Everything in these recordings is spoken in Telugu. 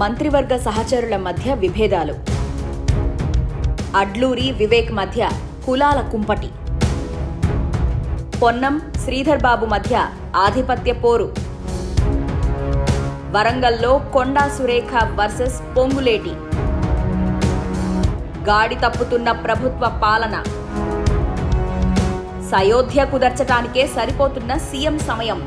మంత్రివర్గ సహచరుల మధ్య విభేదాలు. అడ్లూరి వివేక్ మధ్య కులాల కుంపటి. పొన్నం శ్రీధర్ బాబు మధ్య ఆధిపత్య పోరు. వరంగల్లో కొండా సురేఖ వర్సెస్ పొంగులేటి. గాడి తప్పుతున్న ప్రభుత్వ పాలన. సయోధ్య కుదర్చటానికే సరిపోతున్న సీఎం సమయం.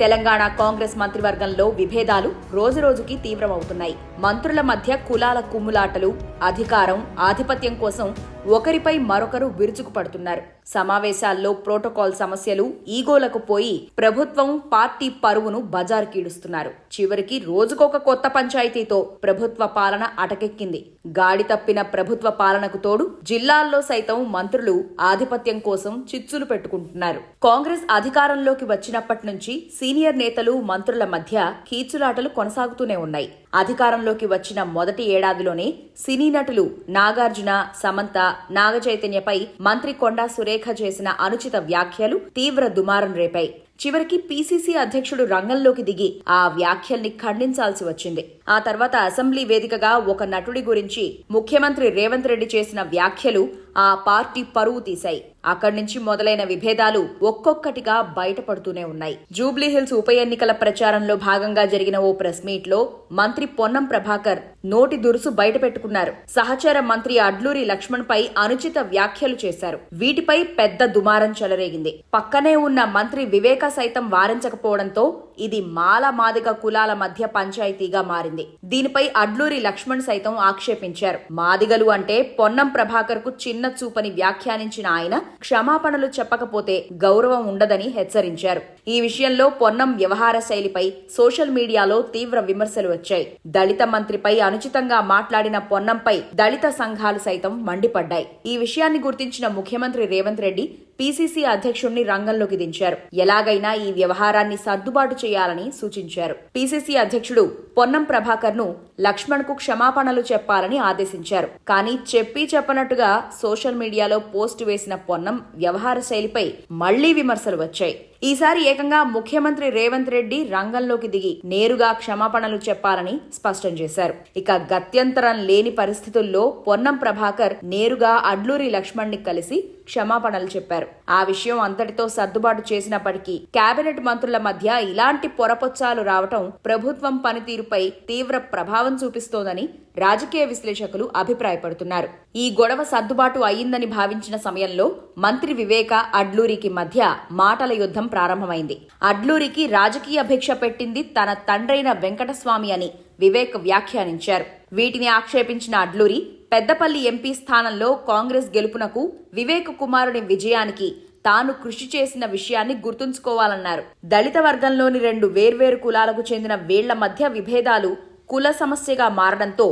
తెలంగాణ కాంగ్రెస్ మంత్రివర్గంలో విభేదాలు రోజురోజుకి తీవ్రమవుతున్నాయి. మంత్రుల మధ్య కులాల కుమ్ములాటలు అధికారం ఆధిపత్యం కోసం ఒకరిపై మరొకరు విరుచుకుపడుతున్నారు. సమావేశాల్లో ప్రోటోకాల్ సమస్యలు ఈగోలకు పోయి ప్రభుత్వం పార్టీ పరువును బజారు కీడుస్తున్నారు. చివరికి రోజుకొక కొత్త పంచాయతీతో ప్రభుత్వ పాలన అటకెక్కింది. గాడి తప్పిన ప్రభుత్వ పాలనకు తోడు జిల్లాల్లో సైతం మంత్రులు ఆధిపత్యం కోసం చిచ్చులు పెట్టుకుంటున్నారు. కాంగ్రెస్ అధికారంలోకి వచ్చినప్పటి నుంచి సీనియర్ నేతలు మంత్రుల మధ్య కీచులాటలు కొనసాగుతూనే ఉన్నాయి. అధికారంలోకి వచ్చిన మొదటి ఏడాదిలోనే సినీ నటులు నాగార్జున సమంత నాగచైతన్యపై మంత్రి కొండా సురేఖ చేసిన అనుచిత వ్యాఖ్యలు తీవ్ర దుమారం రేపాయి. చివరికి పీసీసీ అధ్యక్షుడు రంగంలోకి దిగి ఆ వ్యాఖ్యల్ని ఖండించాల్సి వచ్చింది. ఆ తర్వాత అసెంబ్లీ వేదికగా ఒక నటుడి గురించి ముఖ్యమంత్రి రేవంత్ రెడ్డి చేసిన వ్యాఖ్యలు ఆ పార్టీ పరువు తీశాయి. అక్కడి నుంచి మొదలైన విభేదాలు ఒక్కొక్కటిగా బయటపడుతూనే ఉన్నాయి. జూబ్లీహిల్స్ ఉప ఎన్నికల ప్రచారంలో భాగంగా జరిగిన ఓ ప్రెస్ మీట్లో మంత్రి పొన్నం ప్రభాకర్ నోటి దురుసు బయటపెట్టుకున్నారు. సహచర మంత్రి అడ్లూరి లక్ష్మణ్ పై అనుచిత వ్యాఖ్యలు చేశారు. వీటిపై పెద్ద దుమారం చెలరేగింది. పక్కనే ఉన్న మంత్రి వివేక సైతం వారించకపోవడంతో ఇది మాల మాదిగ కులాల మధ్య పంచాయతీగా మారింది. దీనిపై అడ్లూరి లక్ష్మణ్ సైతం ఆక్షేపించారు. మాదిగలు అంటే పొన్నం ప్రభాకర్కు చిన్న చూపని వ్యాఖ్యానించిన ఆయన క్షమాపణలు చెప్పకపోతే గౌరవం ఉండదని హెచ్చరించారు. ఈ విషయంలో పొన్నం వ్యవహార శైలిపై సోషల్ మీడియాలో తీవ్ర విమర్శలు వచ్చాయి. దళిత మంత్రిపై అనుచితంగా మాట్లాడిన పొన్నంపై దళిత సంఘాలు సైతం మండిపడ్డాయి. ఈ విషయాన్ని గుర్తించిన ముఖ్యమంత్రి రేవంత్ రెడ్డి పీసీసీ అధ్యక్షుణ్ణి రంగంలోకి దించారు. ఎలాగైనా ఈ వ్యవహారాన్ని సర్దుబాటు చేయాలని సూచించారు. పీసీసీ అధ్యక్షుడు పొన్నం ప్రభాకర్ను లక్ష్మణ్కు క్షమాపణలు చెప్పాలని ఆదేశించారు. కానీ చెప్పి చెప్పనట్టుగా సోషల్ మీడియాలో పోస్ట్ వేసిన పొన్నం వ్యవహార శైలిపై మళ్ళీ విమర్శలు వచ్చాయి. ఈసారి ఏకంగా ముఖ్యమంత్రి రేవంత్ రెడ్డి రంగంలోకి దిగి నేరుగా క్షమాపణలు చెప్పాలని స్పష్టం చేశారు. ఇక గత్యంతరం లేని పరిస్థితుల్లో పొన్నం ప్రభాకర్ నేరుగా అడ్లూరి లక్ష్మణ్ని కలిసి క్షమాపణలు చెప్పారు. ఆ విషయం అంతటితో సర్దుబాటు చేసినప్పటికీ కేబినెట్ మంత్రుల మధ్య ఇలాంటి పొరపొచ్చాలు రావటం ప్రభుత్వం పనితీరుపై తీవ్ర ప్రభావం చూపిస్తోందని రాజకీయ విశ్లేషకులు అభిప్రాయపడుతున్నారు. ఈ గొడవ సర్దుబాటు అయ్యిందని భావించిన సమయంలో మంత్రి వివేక అడ్లూరికి మధ్య మాటల యుద్ధం ప్రారంభమైంది. అడ్లూరికి రాజకీయ భిక్ష పెట్టింది తన తండ్రైన వెంకటస్వామి అని వివేక్ వ్యాఖ్యానించారు. వీటిని ఆక్షేపించిన అడ్లూరి పెద్దపల్లి ఎంపీ స్థానంలో కాంగ్రెస్ గెలుపునకు వివేక్ కుమారుని విజయానికి తాను కృషి చేసిన విషయాన్ని గుర్తుంచుకోవాలన్నారు. దళిత వర్గంలోని రెండు వేర్వేరు కులాలకు చెందిన వేళ్ళ మధ్య విభేదాలు కుల సమస్యగా మారడంతో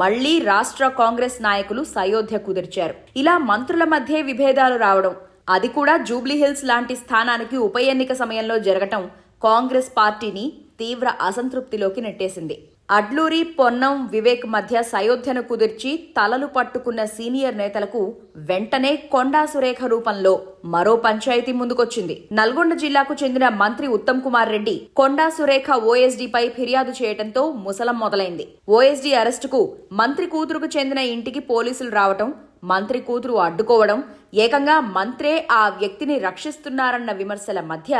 మళ్ళీ రాష్ట్ర కాంగ్రెస్ నాయకులు సయోధ్య కుదిర్చారు. ఇలా మంత్రుల మధ్య విభేదాలు రావడం అది కూడా జూబ్లీహిల్స్ లాంటి స్థానానికి ఉప ఎన్నిక సమయంలో జరగటం కాంగ్రెస్ పార్టీని తీవ్ర అసంతృప్తిలోకి నెట్టేసింది. అడ్లూరి పొన్నం వివేక్ మధ్య సయోధ్యను కుదిర్చి తలలు పట్టుకున్న సీనియర్ నేతలకు వెంటనే కొండా సురేఖ రూపంలో మరో పంచాయతీ ముందుకొచ్చింది. నల్గొండ జిల్లాకు చెందిన మంత్రి ఉత్తమ్ కుమార్ రెడ్డి కొండా సురేఖ ఓఎస్డీపై ఫిర్యాదు చేయడంతో ముసలం మొదలైంది. ఓఎస్డీ అరెస్టుకు మంత్రి కూతురుకు చెందిన ఇంటికి పోలీసులు రావటం మంత్రి కూతురు అడ్డుకోవడం ఏకంగా మంత్రే ఆ వ్యక్తిని రక్షిస్తున్నారన్న విమర్శల మధ్య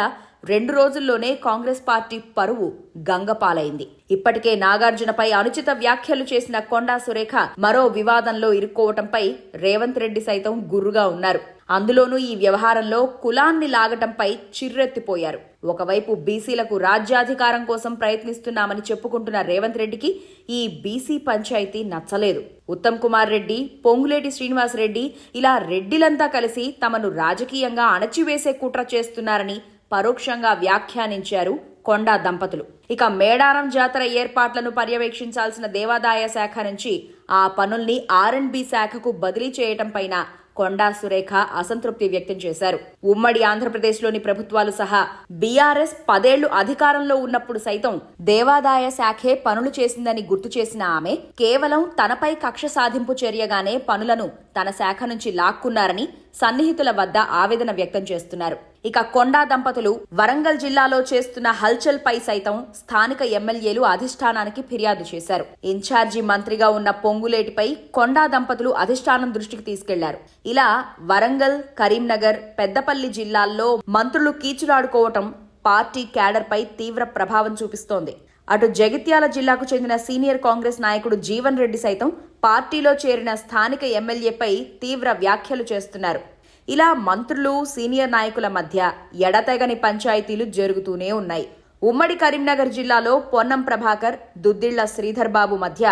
రెండు రోజుల్లోనే కాంగ్రెస్ పార్టీ పరువు గంగపాలైంది. ఇప్పటికే నాగార్జునపై అనుచిత వ్యాఖ్యలు చేసిన కొండా సురేఖ మరో వివాదంలో ఇరుక్కోవటంపై రేవంత్ రెడ్డి సైతం గుర్రుగా ఉన్నారు. అందులోనూ ఈ వ్యవహారంలో కులాన్ని లాగటంపై చిర్రెత్తిపోయారు. ఒకవైపు బీసీలకు రాజ్యాధికారం కోసం ప్రయత్నిస్తున్నామని చెప్పుకుంటున్న రేవంత్ రెడ్డికి ఈ బీసీ పంచాయతీ నచ్చలేదు. ఉత్తమ్ కుమార్ రెడ్డి పొంగులేటి శ్రీనివాస్ రెడ్డి ఇలా రెడ్డిలంతా కలిసి తమను రాజకీయంగా అణచివేసే కుట్ర చేస్తున్నారని పరోక్షంగా వ్యాఖ్యానించారు కొండా దంపతులు. ఇక మేడారం జాతర ఏర్పాట్లను పర్యవేక్షించాల్సిన దేవాదాయ శాఖ నుంచి ఆ పనుల్ని ఆర్ఎండ్బి శాఖకు బదిలీ చేయటం పైన కొండా సురేఖ అసంతృప్తి వ్యక్తం చేశారు. ఉమ్మడి ఆంధ్రప్రదేశ్లోని ప్రభుత్వాలు సహా బీఆర్ఎస్ పదేళ్ళు అధికారంలో ఉన్నప్పుడు సైతం దేవాదాయ శాఖే పనులు చేసిందని గుర్తు చేసిన ఆమె కేవలం తనపై కక్ష సాధింపు చర్యగానే పనులను తన శాఖ నుంచి లాక్కున్నారని సన్నిహితుల వద్ద ఆవేదన వ్యక్తం చేస్తున్నారు. ఇక కొండా దంపతులు వరంగల్ జిల్లాలో చేస్తున్న హల్చల్ పై సైతం స్థానిక ఎమ్మెల్యేలు అధిష్టానానికి ఫిర్యాదు చేశారు. ఇన్ఛార్జి మంత్రిగా ఉన్న పొంగులేటిపై కొండా దంపతులు అధిష్టానం దృష్టికి తీసుకెళ్ళారు. ఇలా వరంగల్ కరీంనగర్ పెద్దపల్లి జిల్లాల్లో మంత్రులు కీచులాడుకోవటం పార్టీ క్యాడర్పై తీవ్ర ప్రభావం చూపిస్తోంది. అటు జగిత్యాల జిల్లాకు చెందిన సీనియర్ కాంగ్రెస్ నాయకుడు జీవన్ రెడ్డి సైతం పార్టీలో చేరిన స్థానిక ఎమ్మెల్యేపై తీవ్ర వ్యాఖ్యలు చేస్తున్నారు. ఇలా మంత్రులు సీనియర్ నాయకుల మధ్య ఎడతెగని పంచాయతీలు జరుగుతూనే ఉన్నాయి. ఉమ్మడి కరీంనగర్ జిల్లాలో పొన్నం ప్రభాకర్ దుద్దిళ్ళ శ్రీధర్ బాబు మధ్య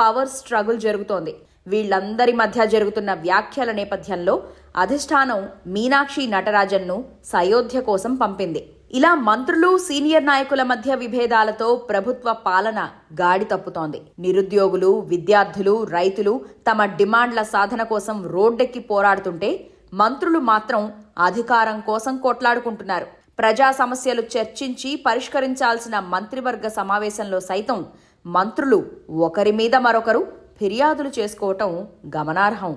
పవర్ స్ట్రగుల్ జరుగుతోంది. వీళ్ళందరి మధ్య జరుగుతున్న వ్యాఖ్యల నేపథ్యంలో అధిష్టానం మీనాక్షి నటరాజన్ను సయోధ్య కోసం పంపింది. ఇలా మంత్రులు సీనియర్ నాయకుల మధ్య విభేదాలతో ప్రభుత్వ పాలన గాడి తప్పుతోంది. నిరుద్యోగులు విద్యార్థులు రైతులు తమ డిమాండ్ల సాధన కోసం రోడ్డెక్కి పోరాడుతుంటే మంత్రులు మాత్రం అధికారం కోసం కొట్లాడుకుంటున్నారు. ప్రజా సమస్యలు చర్చించి పరిష్కరించాల్సిన మంత్రివర్గ సమావేశంలో సైతం మంత్రులు ఒకరి మీద మరొకరు ఫిర్యాదులు చేసుకోవటం గమనార్హం.